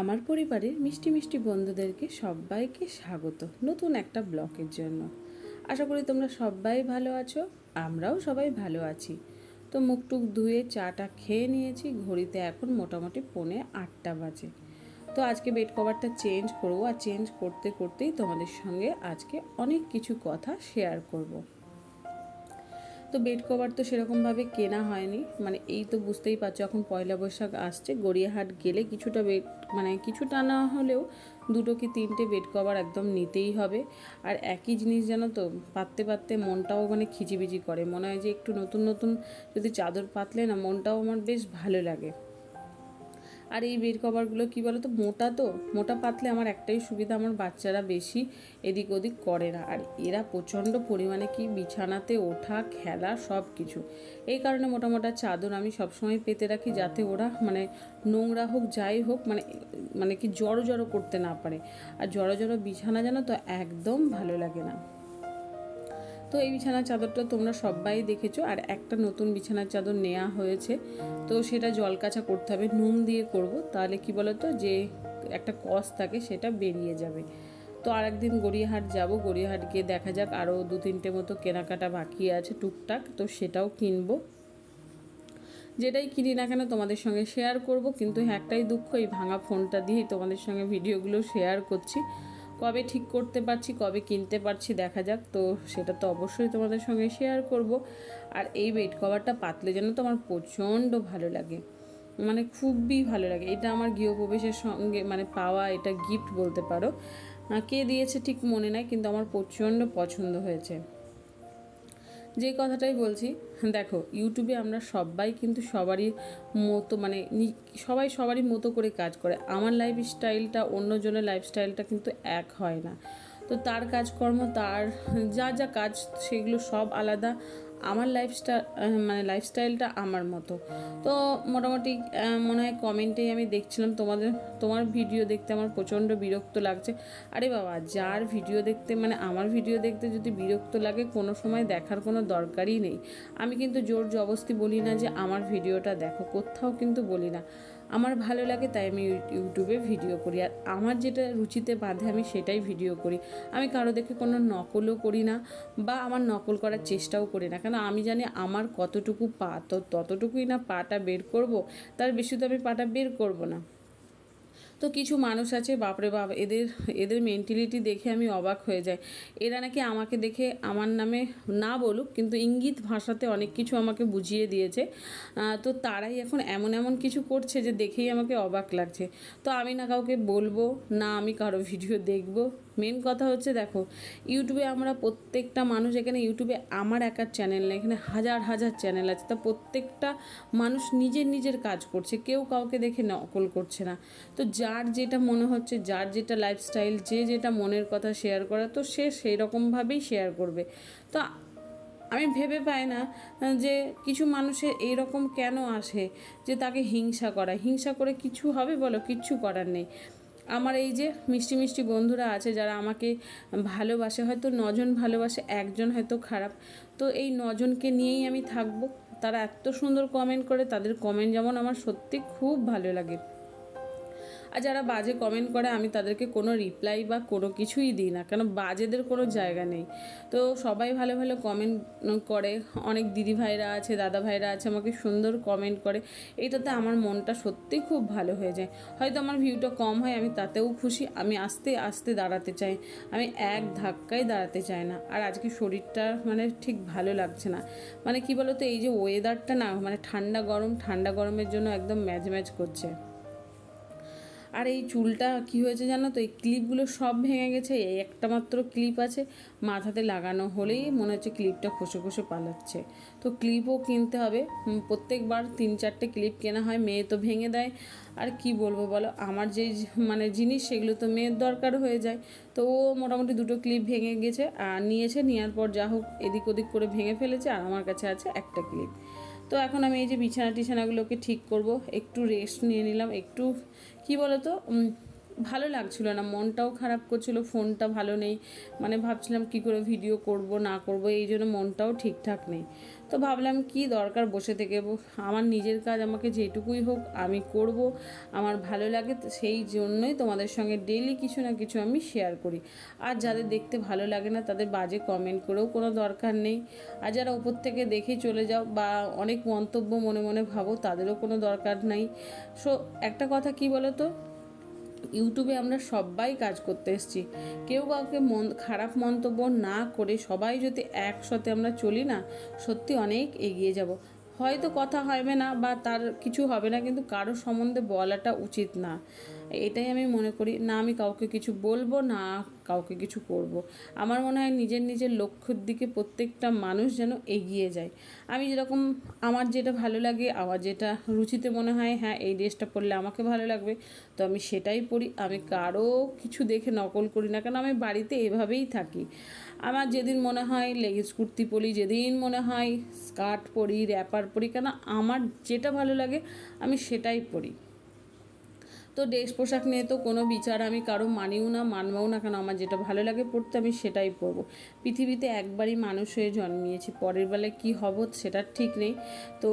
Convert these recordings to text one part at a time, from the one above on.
আমার পরিবারের মিষ্টি মিষ্টি বন্ধুদেরকে সবাইকে স্বাগত নতুন একটা ব্লকের জন্য। আশা করি তোমরা সবাই ভালো আছো, আমরাও সবাই ভালো আছি। তো মুখ টুক ধুয়ে চাটা খেয়ে নিয়েছি, ঘড়িতে এখন মোটামুটি পৌনে আটটা বাজে। তো আজকে বেড কভারটা চেঞ্জ করব, আর চেঞ্জ করতে করতেই তোমাদের সঙ্গে আজকে অনেক কিছু কথা শেয়ার করব। তো বেড কভার তো সেরকমভাবে কেনা হয়নি। মানে এই তো বুঝতেই পারছ, এখন পয়লা বৈশাখ আসছে। গড়িয়াহাট গেলে কিছুটা বেড মানে কিছুটা না হলেও দুটো কি তিনটে বেড কভার একদম নিতেই হবে। আর একই জিনিস যেন তো, পাততে পাততে মনটাও মানে খিচিবিচি করে। মনে হয় যে একটু নতুন নতুন যদি চাদর পাতলে না, মনটাও আমার বেশ ভালো লাগে। আর এই বেড কভারগুলো কী বলো তো মোটা তো, মোটা পাতলে আমার একটাই সুবিধা, আমার বাচ্চারা বেশি এদিক ওদিক করে না। আর এরা প্রচণ্ড পরিমাণে কি বিছানাতে ওঠা, খেলা সব কিছু এই কারণে মোটা মোটা চাদর আমি সবসময় পেতে রাখি যাতে ওরা মানে নোংরা হোক, যাই হোক মানে মানে কি জড়ো জড়ো করতে না পারে। আর জড়ো জড়ো বিছানা যেন তো, একদম ভালো লাগে না। তো এই বিছানার চাদরটা তোমরা সবাই দেখেছ, আর একটা নতুন বিছানার চাদর নেওয়া হয়েছে। তো সেটা জল কাচা করতে হবে, নুন দিয়ে করব, তাহলে কি বলতো যে একটা কস থাকে সেটা বেরিয়ে যাবে। তো আর একদিন গড়িয়াহাট যাব, গড়িয়াহাট গিয়ে দেখা যাক আরও দু তিনটে মতো কেনাকাটা বাকি আছে টুকটাক, তো সেটাও কিনবো। যেটাই কিনি না কেন তোমাদের সঙ্গে শেয়ার করব, কিন্তু একটাই দুঃখ, এই ভাঙা ফোনটা দিয়েই তোমাদের সঙ্গে ভিডিওগুলো শেয়ার করছি। কবে ঠিক করতে পারছি, কবে কিনতে পারছি দেখা যাক। তো সেটা তো অবশ্যই তোমাদের সঙ্গে শেয়ার করব। আর এই বেড কভারটা পাতলে যেন তো আমার প্রচণ্ড ভালো লাগে। মানে খুবই ভালো লাগে। এটা আমার গৃহপ্রবেশের সঙ্গে মানে পাওয়া এটা গিফট বলতে পারো। কে দিয়েছে ঠিক মনে নাই, কিন্তু আমার প্রচণ্ড পছন্দ হয়েছে। যে কথাটাই বলছি, দেখো ইউটিউবে আমরা সবাই কিন্তু সবারই মতো মানে সবাই সবারই মতো করে কাজ করে। আমার লাইফ স্টাইলটা অন্যজনের লাইফস্টাইলটা কিন্তু এক হয় না। তো তার কাজকর্ম, তার যা যা কাজ, সেগুলো সব আলাদা। আমার লাইফস্টাইল মানে লাইফস্টাইলটা আমার মতো। তো মোটামুটি মনে হয় কমেন্টেই আমি দেখছিলাম তোমাদের, তোমার ভিডিও দেখতে আমার প্রচণ্ড বিরক্ত লাগছে। আরে বাবা, যার ভিডিও দেখতে মানে আমার ভিডিও দেখতে যদি বিরক্ত লাগে, কোনো সময় দেখার কোনো দরকারই নেই। আমি কিন্তু জোর জবস্তি বলি না যে আমার ভিডিওটা দেখো, কোথাও কিন্তু বলি না। আমার ভালো লাগে, তাই আমি ইউটিউবে ভিডিও করি। আর আমার যেটা রুচিতে বাঁধে, আমি সেটাই ভিডিও করি। আমি কারও দেখে কোনো নকলও করি না, বা আমার নকল করার চেষ্টাও করি না। কেন, আমি জানি আমার কতটুকু পা, তো ততটুকুই না পাটা বের করব, তার বেশি তো আমি পাটা বের করব না। তো কিছু মানুষ আছে, বাপরে বাপ, এদের এদের মেন্টালিটি দেখে আমি অবাক হয়ে যাই। এরা নাকি আমাকে দেখে আমার নামে না বলুক, কিন্তু ইঙ্গিত ভাষাতে অনেক কিছু আমাকে বুঝিয়ে দিয়েছে। তো তারাই এখন এমন এমন কিছু করছে যে দেখেই আমাকে অবাক লাগছে। তো আমি না কাউকে বলব, না আমি কারও ভিডিও দেখব। মেন কথা হচ্ছে দেখো, ইউটিউবে আমরা প্রত্যেকটা মানুষ, এখানে ইউটিউবে আমার একার চ্যানেল নেই, এখানে হাজার হাজার চ্যানেল আছে। তা প্রত্যেকটা মানুষ নিজের নিজের কাজ করছে, কেউ কাউকে দেখে নকল করছে না। তো যার যেটা মনে হচ্ছে, যার যেটা লাইফস্টাইল যে যেটা মনের কথা শেয়ার করা, তো সে সেই রকমভাবেই শেয়ার করবে। তো আমি ভেবে পাই না যে কিছু মানুষের এইরকম কেন আসে যে তাকে হিংসা করা? হিংসা করে কিছু হবে বলো? কিচ্ছু করার নেই। আমার এই যে মিষ্টি মিষ্টি বন্ধুরা আছে, যারা আমাকে ভালোবাসে, হয়তো নজন ভালোবাসে, একজন হয়তো খারাপ। তো এই নজনকে নিয়েই আমি থাকব। তারা এত সুন্দর কমেন্ট করে, তাদের কমেন্ট যেমন আমার সত্যি খুব ভালো লাগে। আর যারা বাজে কমেন্ট করে, আমি তাদেরকে কোনো রিপ্লাই বা কোনো কিছুই দিই না। কেন? বাজেদের কোনো জায়গা নেই। তো সবাই ভালো ভালো কমেন্ট করে। অনেক দিদি ভাইরা আছে, দাদা ভাইরা আছে, আমাকে সুন্দর কমেন্ট করে। এইটাতে আমার মনটা সত্যি খুব ভালো হয়ে যায়। হয়তো আমার ভিউটা কম হয়, আমি তাতেও খুশি। আমি আস্তে আস্তে দাঁড়াতে চাই। আমি এক ধাক্কায় দাঁড়াতে চাই না। আর আজকে শরীরটা মানে ঠিক ভালো লাগছে না। মানে কি বলতো, এই যে ওয়েদারটা না মানে ঠান্ডা গরম, ঠান্ডা গরমের জন্য একদম ম্যাচ ম্যাচ করছে। আর এই চুলটা কি হয়েছে জানো তো? এই ক্লিপগুলো সব ভেঙে গেছে, এই একটা মাত্র ক্লিপ আছে। মাথাতে লাগানো হলেই মনে হচ্ছে ক্লিপটা খসে খসে পালাচ্ছে। তো ক্লিপও কিনতে হবে। প্রত্যেকবার তিন চারটে ক্লিপ কেনা হয়, মেয়ে তো ভেঙে দেয়। আর কি বলব বলো? আমার যে মানে জিনিস সেগুলো তো মেয়ের দরকার হয়ে যায়। তো ও মোটামুটি দুটো ক্লিপ ভেঙে গেছে, আর নিয়েছে, নেওয়ার পর যা হোক এদিক ওদিক করে ভেঙে ফেলেছে, আর আমার কাছে আছে একটা ক্লিপ তো এখন আমি এই যে বিছানা টিছানাগুলোকে ঠিক করব, একটু রেস্ট নিয়ে নিলাম, একটু, কি বলতো ভালো লাগছিল না, মনটাও খারাপ করছিল, ফোনটা ভালো নেই মানে ভাবছিলাম কি করে ভিডিও করব, না করব, এই জন্য মনটাও ঠিকঠাক নেই। তো ভাবলাম কি দরকার বসে থেকে আমার নিজের কাজ আমাকে যেটুকুই হোক আমি করব, আমার ভালো লাগে সেই জন্যই তোমাদের সঙ্গে ডেলি কিছু না কিছু আমি শেয়ার করি। আর যাদের দেখতে ভালো লাগে না, তাদের বাজে কমেন্ট করেও কোনো দরকার নেই। আর যারা ওপর থেকে দেখে চলে যাও বা অনেক মন্তব্য মনে মনে ভাবো, তাদেরও কোনো দরকার নাই। সো একটা কথা কি বলো তো ইউটিউবে আমরা সবাই কাজ করতে এসেছি। কেউ কাউকে মন, খারাপ মন্তব্য না করে সবাই যদি একসাথে আমরা চলি না, সত্যি অনেক এগিয়ে যাব। হয়তো কথা হবে না বা তার কিছু হবে না, কিন্তু কারও সম্বন্ধে বলাটা উচিত না। এটাই আমি মনে করি, না আমি কাউকে কিছু বলব, না কাউকে কিছু করব। আমার মনে হয় নিজের নিজের লক্ষ্যের দিকে প্রত্যেকটা মানুষ যেন এগিয়ে যায়। আমি যেরকম আমার যেটা ভালো লাগে, আমার যেটা রুচিতে মনে হয় হ্যাঁ এই ড্রেসটা পরলে আমাকে ভালো লাগবে, তো আমি সেটাই পরি। আমি কারও কিছু দেখে নকল করি না কেন আমি বাড়িতে এভাবেই থাকি। আমার যেদিন মনে হয় লেগিংস কুর্তি পরি, যেদিন মনে হয় স্কার্ট পরি, র্যাপার পরি, কেন আমার যেটা ভালো লাগে, আমি সেটাই পরি। তো ড্রেস পোশাক নিয়ে তো কোনো বিচার আমি কারও মানিও না, মানবাও না। কেন আমার যেটা ভালো লাগে পড়তে আমি সেটাই পরবো পৃথিবীতে একবারই মানুষ হয়ে জন্মিয়েছি, পরের বেলায় কী হব সেটা ঠিক নেই। তো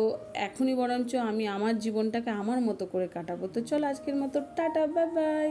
এখনই বরঞ্চ আমি আমার জীবনটাকে আমার মতো করে কাটাবো। তো চল আজকের মতো, টাটা বাই বাই